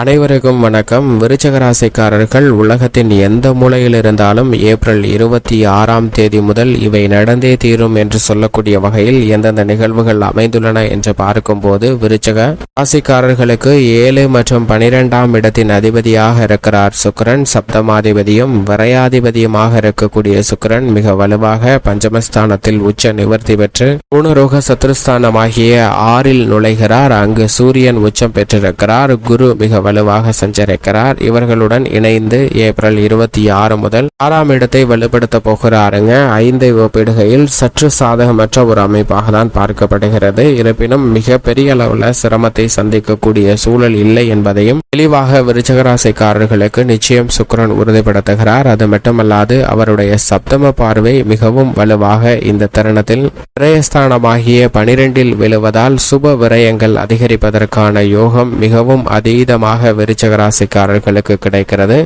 அனைவருக்கும் வணக்கம். விருச்சக ராசிக்காரர்கள் உலகத்தின் எந்த மூலையில் இருந்தாலும் ஏப்ரல் இருபத்தி ஆறாம் தேதி முதல் இவை நடந்தே தீரும் என்று சொல்லக்கூடிய வகையில் எந்தெந்த நிகழ்வுகள் அமைந்துள்ளன என்று பார்க்கும்போது விருச்சக ராசிக்காரர்களுக்கு ஏழு மற்றும் பனிரெண்டாம் இடத்தின் அதிபதியாக இருக்கிறார் சுக்கரன். சப்தமாதிபதியும் விரையாதிபதியுமாக இருக்கக்கூடிய சுக்கிரன் மிக வலுவாக பஞ்சமஸ்தானத்தில் உச்ச நிவர்த்தி பெற்று பூணரோக சத்ருஸ்தானமாகிய ஆறில் நுழைகிறார். அங்கு சூரியன் உச்சம் பெற்றிருக்கிறார். குரு மிக வலுவாக சஞ்சரிக்கிறார். இவர்களுடன் இணைந்து ஏப்ரல் இருபத்தி ஆறு முதல் ஆறாம் இடத்தை வலுப்படுத்த போகிறாருங்க. ஐந்தை ஒப்பிடுகையில் சற்று சாதகமற்ற ஒரு அமைப்பாக தான் பார்க்கப்படுகிறது. இருப்பினும் மிக பெரிய அளவுல சிரமத்தை சந்திக்கக்கூடிய சூழல் இல்லை என்பதையும் தெளிவாக விருச்சகராசிக்காரர்களுக்கு நிச்சயம் சுக்கரன் உறுதிப்படுத்துகிறார். அது மட்டுமல்லாது அவருடைய சப்தம பார்வை மிகவும் வலுவாக இந்த தருணத்தில் விரயஸ்தானமாகிய பனிரெண்டில் விழுவதால் சுப விரயங்கள் அதிகரிப்பதற்கான யோகம் மிகவும் அதீதமாக விருச்சக ராசிக்காரர்களுக்கு கிடைக்கிறது.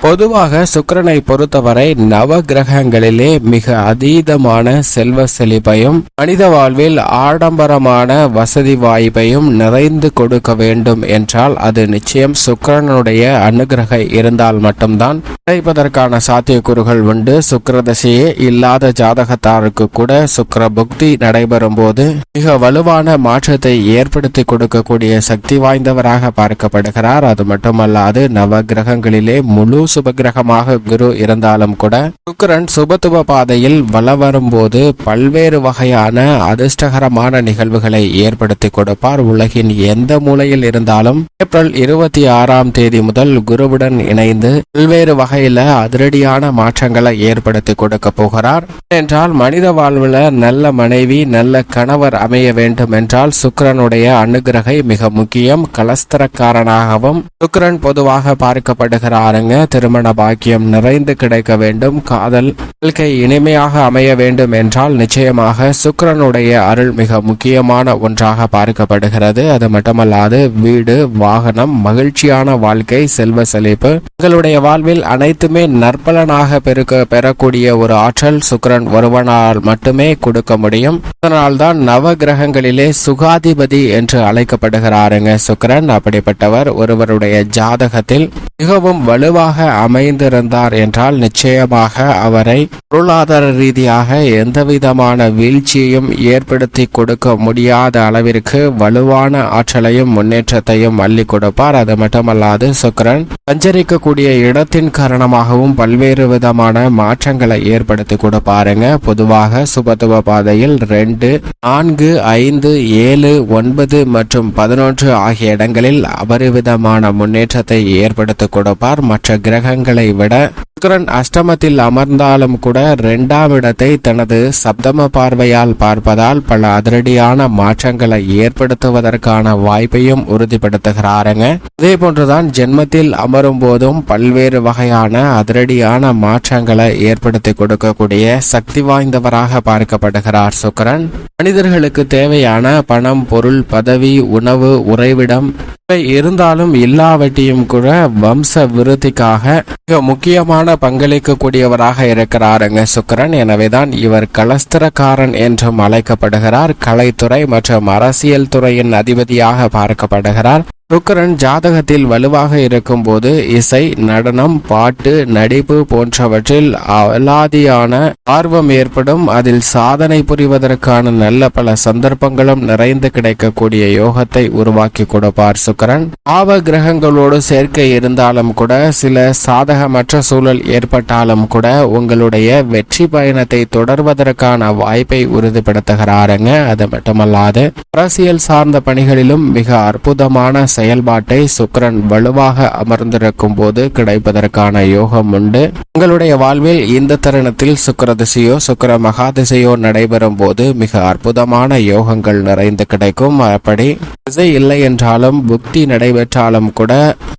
பொதுவாக சுக்கரனை பொறுத்தவரை நவ கிரகங்களிலே மிக அதீதமான செல்வ செழிப்பையும் மனித வாழ்வில் ஆடம்பரமான வசதி வாய்ப்பையும் நிறைந்து கொடுக்க வேண்டும் என்றால் அது நிச்சயம் சுக்கரனுடைய அனுகிரக இருந்தால் மட்டும்தான். கிடைப்பதற்கான சாத்தியக்கூறுகள் உண்டு. சுக்கிரதசையே இல்லாத ஜாதகத்தாருக்கு கூட சுக்கிர புக்தி நடைபெறும் போது மிக வலுவான மாற்றத்தை ஏற்படுத்தி கொடுக்கக்கூடிய சக்தி வாய்ந்தவராக பார்க்கப்படுகிறார். அது மட்டுமல்லாது நவ கிரகங்களிலே முழு சுபகிரகமாக குரு இருந்தாலும் கூட சுக்கரன் சுபத்துவ பாதையில் வல வரும்போது பல்வேறு வகையான அதிர்ஷ்டகரமான நிகழ்வுகளை ஏற்படுத்தி கொடுப்பார். உலகின் எந்த மூலையில் இருந்தாலும் ஏப்ரல் இருபத்தி ஆறாம் தேதி முதல் குருவுடன் இணைந்து பல்வேறு வகையில அதிரடியான மாற்றங்களை ஏற்படுத்தி கொடுக்க போகிறார். என்றால் மனித வாழ்வுல நல்ல மனைவி நல்ல கணவர் அமைய வேண்டும் என்றால் சுக்கரனுடைய அனுகிரகை மிக முக்கியம். கலஸ்தரக்காரனாகவும் சுக்கரன் பொதுவாக பார்க்கப்படுகிறாருங்க. திருமண பாக்கியம் நிறைந்து கிடைக்க வேண்டும். காதல் வாழ்க்கை இனிமையாக அமைய வேண்டும் என்றால் நிச்சயமாக சுக்கிரனுடைய அருள் மிக முக்கியமான ஒன்றாக பார்க்கப்படுகிறது. அது மட்டுமல்லாது வீடு வாகனம் மகிழ்ச்சியான வாழ்க்கை செல்வ செழிப்பு. உங்களுடைய வாழ்வில் அனைத்துமே நற்பலனாக பெருக்க பெறக்கூடிய ஒரு ஆற்றல் சுக்கிரன் ஒருவனால் மட்டுமே கொடுக்க முடியும். அதனால்தான் நவ கிரகங்களிலே சுகாதிபதி என்று அழைக்கப்படுகிறாருங்க சுக்கிரன். அப்படிப்பட்டவர் ஒருவருடைய ஜாதகத்தில் மிகவும் வலுவாக அமைந்திருந்தார் என்றால் நிச்சயமாக அவரை பொருளாதார ரீதியாக எந்தவிதமான வீழ்ச்சியையும் ஏற்படுத்தி கொடுக்க முடியாத அளவிற்கு வலுவான ஆற்றலையும் முன்னேற்றத்தையும் அள்ளி கொடுப்பார். அது மட்டுமல்லாது சுக்கிரன் சஞ்சரிக்கக்கூடிய இடத்தின் காரணமாகவும் பல்வேறு விதமான மாற்றங்களை ஏற்படுத்தி கொடுப்பாருங்க. பொதுவாக சுபத்துவ பாதையில் ரெண்டு நான்கு ஐந்து ஏழு ஒன்பது மற்றும் பதினொன்று ஆகிய இடங்களில் அபரிவிதமான முன்னேற்றத்தை ஏற்படுத்தி கொடுப்பார். மற்ற கிரகங்களை விட சுக்கரன் அஷ்டமத்தில் அமர்ந்தாலும் கூட இரண்டாம் இடத்தை தனது சப்தம பார்வையால் பார்ப்பதால் பல அதிரடியான மாற்றங்களை ஏற்படுத்துவதற்கான வாய்ப்பையும் உறுதிப்படுத்துகிறாருங்க. அதே போன்றுதான் ஜென்மத்தில் அமரும் போதும் பல்வேறு வகையான அதிரடியான மாற்றங்களை ஏற்படுத்தி கொடுக்கக்கூடிய சக்தி வாய்ந்தவராக பார்க்கப்படுகிறார் சுக்கிரன். மனிதர்களுக்கு தேவையான பணம் பொருள் பதவி உணவு உறைவிடம் இவை இருந்தாலும் இல்லாவட்டியும் கூட வம்ச விருத்திக்காக மிக முக்கியமான பங்களிக்கக்கூடியவராக இருக்கிறாருங்க சுக்கிரன். எனவேதான் இவர் கலஸ்திரக்காரன் என்றும் அழைக்கப்படுகிறார். கலைத்துறை மற்றும் அரசியல் துறையின் அதிபதியாக பார்க்கப்படுகிறார். சுக்கரன் ஜாதகத்தில் வலுவாக இருக்கும்போது இசை நடனம் பாட்டு நடிப்பு போன்றவற்றில் அலாதியான ஆர்வம் ஏற்படும். அதில் சாதனை புரிவதற்கான நல்ல பல சந்தர்ப்பங்களும் நிறைந்து கிடைக்கக்கூடிய யோகத்தை உருவாக்கி கொடுப்பார் சுக்கரன். பாவ கிரகங்களோடு சேர்க்கை இருந்தாலும் கூட சில சாதகமற்ற சூழல் ஏற்பட்டாலும் கூட உங்களுடைய வெற்றி பயணத்தை தொடர்வதற்கான வாய்ப்பை உறுதிப்படுத்துகிறாருங்க. அது மட்டுமல்லாது அரசியல் சார்ந்த பணிகளிலும் மிக அற்புதமான செயல்பாட்டை சுக்கரன் வலுவாக அமர்ந்திருக்கும் போது கிடைப்பதற்கான யோகம் உண்டு. உங்களுடைய வாழ்வில் இந்த தருணத்தில் சுக்கர திசையோ சுக்கர மகா திசையோ நடைபெறும் போது மிக அற்புதமான யோகங்கள் நிறைந்து கிடைக்கும். அப்படி திசை இல்லை என்றாலும் புக்தி நடைபெற்றாலும் கூட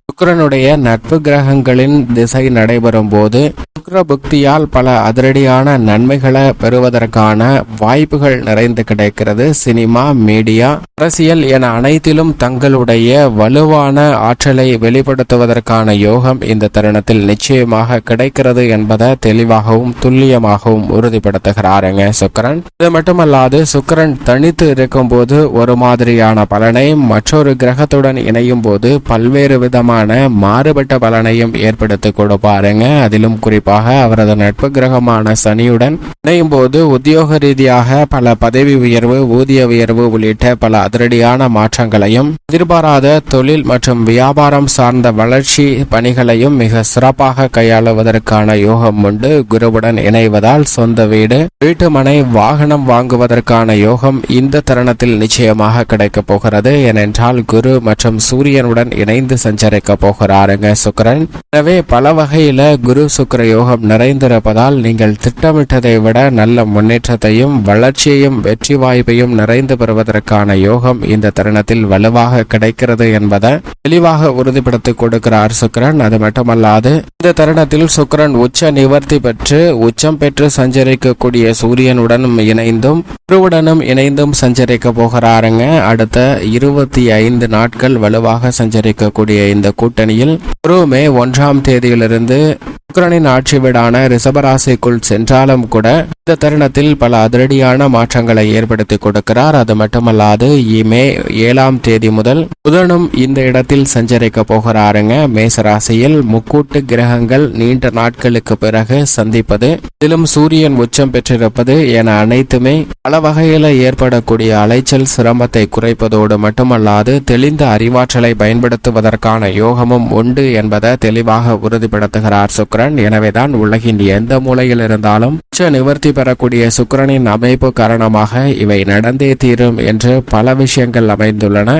சுக்கிரனுடைய நட்பு கிரகங்களின் திசை நடைபெறும் போது சுக்கிர புக்தியால் பல அதிரடியான நன்மைகளை பெறுவதற்கான வாய்ப்புகள் நிறைந்து கிடைக்கிறது. சினிமா மீடியா அரசியல் என அனைத்திலும் தங்களுடைய வலுவான ஆற்றலை வெளிப்படுத்துவதற்கான யோகம் இந்த தருணத்தில் நிச்சயமாக கிடைக்கிறது என்பதை தெளிவாகவும் துல்லியமாகவும் உறுதிப்படுத்துகிறாருங்க சுக்கரன். இது மட்டுமல்லாது சுக்கரன் தனித்து இருக்கும்போது ஒரு மாதிரியான பலனை மற்றொரு கிரகத்துடன் இணையும் போது பல்வேறு விதமான மாறுபட்ட பலனையும் ஏற்படுத்தி கொடுப்பாருங்க. அதிலும் குறிப்பாக அவரது நட்பு கிரகமான சனியுடன் இணையும் போது உத்தியோக ரீதியாக பல பதவி உயர்வு ஊதிய உயர்வு உள்ளிட்ட பல அதிரடியான மாற்றங்களையும் எதிர்பாராத தொழில் மற்றும் வியாபாரம் சார்ந்த வளர்ச்சி பணிகளையும் மிக சிறப்பாக கையாளுவதற்கான யோகம் உண்டு. குருவுடன் இணைவதால் சொந்த வீடு வீட்டுமனை வாகனம் வாங்குவதற்கான யோகம் இந்த தருணத்தில் நிச்சயமாக கிடைக்கப் போகிறது. ஏனென்றால் குரு மற்றும் சூரியனுடன் இணைந்து சஞ்சரிக்க போகிறாருங்க சுக்கரன். எனவே பல வகையில குரு சுக்கர யோகம் நிறைந்திருப்பதால் நீங்கள் திட்டமிட்டதை விட நல்ல முன்னேற்றத்தையும் வளர்ச்சியையும் வெற்றி வாய்ப்பையும் நிறைந்து பெறுவதற்கான யோகம் இந்த தருணத்தில் வலுவாக கிடைக்கிறது என்பதை தெளிவாக உறுதிப்படுத்தி கொடுக்கிறார் சுக்கரன். அது மட்டுமல்லாது இந்த தருணத்தில் சுக்கரன் உச்ச நிவர்த்தி பெற்று உச்சம் பெற்று சஞ்சரிக்கக்கூடிய சூரியனுடனும் இணைந்தும் குருவுடனும் இணைந்தும் சஞ்சரிக்க போகிறாருங்க. அடுத்த இருபத்தி ஐந்து நாட்கள் வலுவாக சஞ்சரிக்கக்கூடிய இந்த கூட்டணியில் குரு மே ஒன்றாம் தேதியிலிருந்து சுக்கிரனின் ஆட்சி வீடான ரிஷபராசிக்குள் சென்றாலும் கூட இந்த தருணத்தில் பல அதிரடியான மாற்றங்களை ஏற்படுத்தி கொடுக்கிறார். அது மட்டுமல்லாது மே ஏழாம் தேதி முதல் புதனும் இந்த இடத்தில் சஞ்சரிக்க போகிறாருங்க. மேசராசியில் முக்கூட்டு கிரகங்கள் நீண்ட நாட்களுக்கு பிறகு சந்திப்பது இதிலும் சூரியன் உச்சம் பெற்றிருப்பது என அனைத்துமே பல வகையில ஏற்படக்கூடிய அலைச்சல் சிரமத்தை குறைப்பதோடு மட்டுமல்லாது தெளிந்த அறிவாற்றலை பயன்படுத்துவதற்கான யோகமும் உண்டு என்பதை தெளிவாக உறுதிப்படுத்துகிறார் சுக்கரன். எனவேதான் உலகின் எந்த மூலையில் இருந்தாலும் உச்ச நிவர்த்தி பெறக்கூடிய சுக்கரனின் அமைப்பு காரணமாக இவை நடந்தே தீரும் என்று பல விஷயங்கள் அமைந்துள்ளன.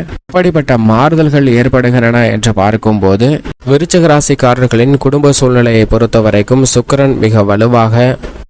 எப்படிப்பட்ட மாறுதல்கள் ஏற்படுகின்றன என்று பார்க்கும்போது விருச்சிக ராசிக்காரர்களின் குடும்ப சூழ்நிலையை பொறுத்தவரைக்கும் சுக்கிரன் மிக வலுவாக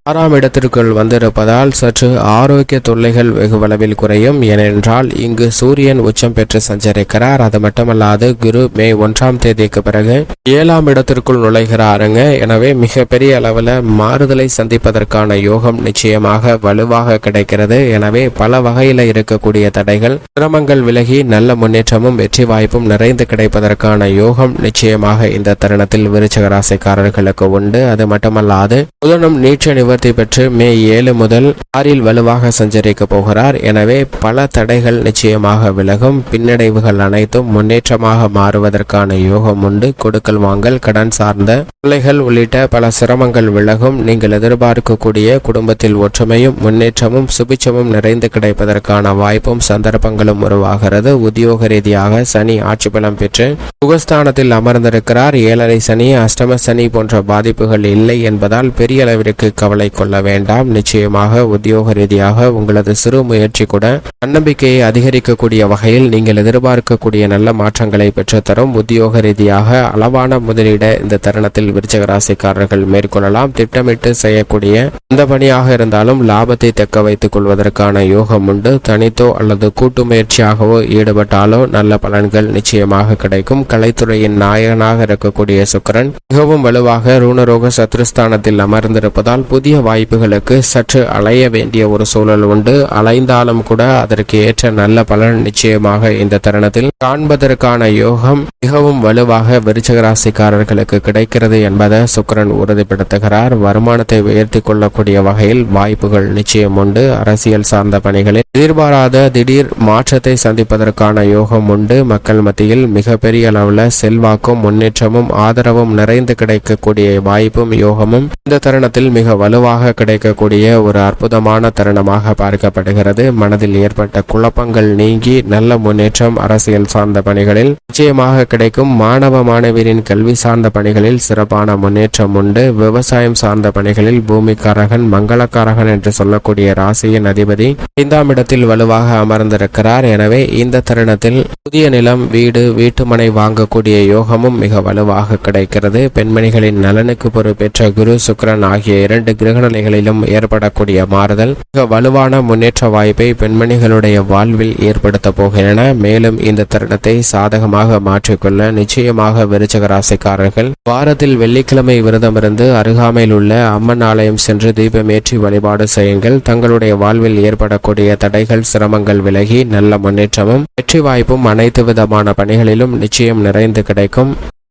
ஆறாம் இடத்திற்குள் வந்திருப்பதால் சற்று ஆரோக்கிய தொல்லைகள் வெகுவளவில் குறையும். ஏனென்றால் இங்கு சூரியன் உச்சம் பெற்று சஞ்சரிக்கிறார். அது மட்டுமல்லாது குரு மே ஒன்றாம் தேதிக்கு பிறகு ஏழாம் இடத்திற்குள் நுழைகிறாருங்க எனவே மிகப்பெரிய அளவில் மாறுதலை சந்திப்பதற்கான யோகம் நிச்சயமாக வலுவாக கிடைக்கிறது. எனவே பல வகையில் இருக்கக்கூடிய தடைகள் சிரமங்கள் விலகி நல்ல முன்னேற்றமும் வெற்றி வாய்ப்பும் நிறைந்து கிடைப்பதற்கான யோகம் நிச்சயமாக இந்த தருணத்தில் விருச்சக ராசிக்காரர்களுக்கு உண்டு. அது மட்டுமல்லாது புதனும் நீச்ச நிவர்த்தி பெற்று மே ஏழு முதல் ஆறில் வலுவாக சஞ்சரிக்க போகிறார். எனவே பல தடைகள் நிச்சயமாக விலகும். பின்னடைவுகள் அனைத்தும் முன்னேற்றமாக மாறுவதற்கான யோகம் உண்டு. கொடுக்கல் வாங்கல் கடன் சார்ந்த பிள்ளைகள் உள்ளிட்ட பல சிரமங்கள் விலகும். நீங்கள் எதிர்பார்க்கக்கூடிய குடும்பத்தில் ஒற்றுமையும் முன்னேற்றமும் சுபிச்சமும் நிறைந்து கிடைப்பதற்கான வாய்ப்பும் சந்தர்ப்பங்களும் உருவாகிறது. உத்தியோக ரீதியாக சனி ஆட்சி பலம் பெற்று சுகஸ்தானத்தில் அமர்ந்திருக்கிறார். ஏழரை சனி அஷ்டம சனி போன்ற பாதிப்புகள் இல்லை என்பதால் பெரிய அளவிற்கு கவலை கவலை கொள்ள வேண்டாம். நிச்சயமாக உத்தியோக ரீதியாக உங்களது சிறு முயற்சி கூட தன்னம்பிக்கையை அதிகரிக்கக்கூடிய வகையில் நீங்கள் எதிர்பார்க்கக்கூடிய நல்ல மாற்றங்களை பெற்றுத்தரும். உத்தியோக ரீதியாக அளவான முதலீட இந்த தருணத்தில் விருச்சகராசிக்காரர்கள் மேற்கொள்ளலாம். திட்டமிட்டு செய்யக்கூடிய எந்த பணியாக இருந்தாலும் லாபத்தை தக்க வைத்துக் கொள்வதற்கான யோகம் உண்டு. தனித்தோ அல்லது கூட்டு முயற்சியாகவோ ஈடுபட்டாலோ நல்ல பலன்கள் நிச்சயமாக கிடைக்கும். கலைத்துறையின் நாயகனாக இருக்கக்கூடிய சுக்கரன் மிகவும் வலுவாக ரூணரோக சத்ருஸ்தானத்தில் அமர்ந்திருப்பதால் புதிய வாய்ப்புகளுக்கு சற்று அலைய வேண்டிய ஒரு சூழல் உண்டு. அலைந்தாலும் கூட அதற்கு ஏற்ற நல்ல பலன் நிச்சயமாக இந்த தருணத்தில் காண்பதற்கான யோகம் மிகவும் வலுவாக விருச்சகராசிக்காரர்களுக்கு கிடைக்கிறது என்பதை சுக்கரன் உறுதிப்படுத்துகிறார். வருமானத்தை உயர்த்தி கொள்ளக்கூடிய வகையில் வாய்ப்புகள் நிச்சயம் உண்டு. அரசியல் சார்ந்த பணிகளில் எதிர்பாராத திடீர் மாற்றத்தை சந்திப்பதற்கான யோகம் உண்டு. மக்கள் மத்தியில் மிகப்பெரிய அளவில் செல்வாக்கும் முன்னேற்றமும் ஆதரவும் நிறைந்து கிடைக்கக்கூடிய வாய்ப்பும் யோகமும் இந்த தருணத்தில் மிக வலுவாக கிடைக்கக்கூடிய ஒரு அற்புதமான தருணமாக பார்க்கப்படுகிறது. மனதில் ஏற்பட்ட குழப்பங்கள் நீங்கி நல்ல முன்னேற்றம் அரசியல் சார்ந்த பணிகளில் நிச்சயமாக கிடைக்கும். மாணவ மாணவியரின் கல்வி சார்ந்த பணிகளில் சிறப்பான முன்னேற்றம் உண்டு. விவசாயம் சார்ந்த பணிகளில் பூமிக்காரகன் மங்களக்காரகன் என்று சொல்லக்கூடிய ராசியின் அதிபதி ஐந்தாம் இடத்தில் வலுவாக அமர்ந்திருக்கிறார். எனவே இந்த தருணத்தில் புதிய நிலம் வீடு வீட்டுமனை வாங்கக்கூடிய யோகமும் மிக வலுவாக கிடைக்கிறது. பெண்மணிகளின் நலனுக்கு பொறுப்பேற்ற குரு சுக்கிரன் ஆகிய இரண்டு கிரக கிரகநிலைகளிலும் ஏற்படக்கூடிய மாறுதல் மிக வலுவான முன்னேற்ற வாய்ப்பை பெண்மணிகளுடைய வாழ்வில் ஏற்படுத்த போகின்றன. மேலும் இந்த தருணத்தை சாதகமாக மாற்றிக்கொள்ள நிச்சயமாக விருச்சக ராசிக்காரர்கள் வாரத்தில் வெள்ளிக்கிழமை விரதமிருந்து அருகாமையில் உள்ள அம்மன் ஆலயம் சென்று தீபமேற்றி வழிபாடு செய்யுங்கள். தங்களுடைய வாழ்வில் ஏற்படக்கூடிய தடைகள் சிரமங்கள் விலகி நல்ல முன்னேற்றமும் வெற்றி வாய்ப்பும் அனைத்து விதமான பணிகளிலும் நிச்சயம் நிறைந்து கிடைக்கும்.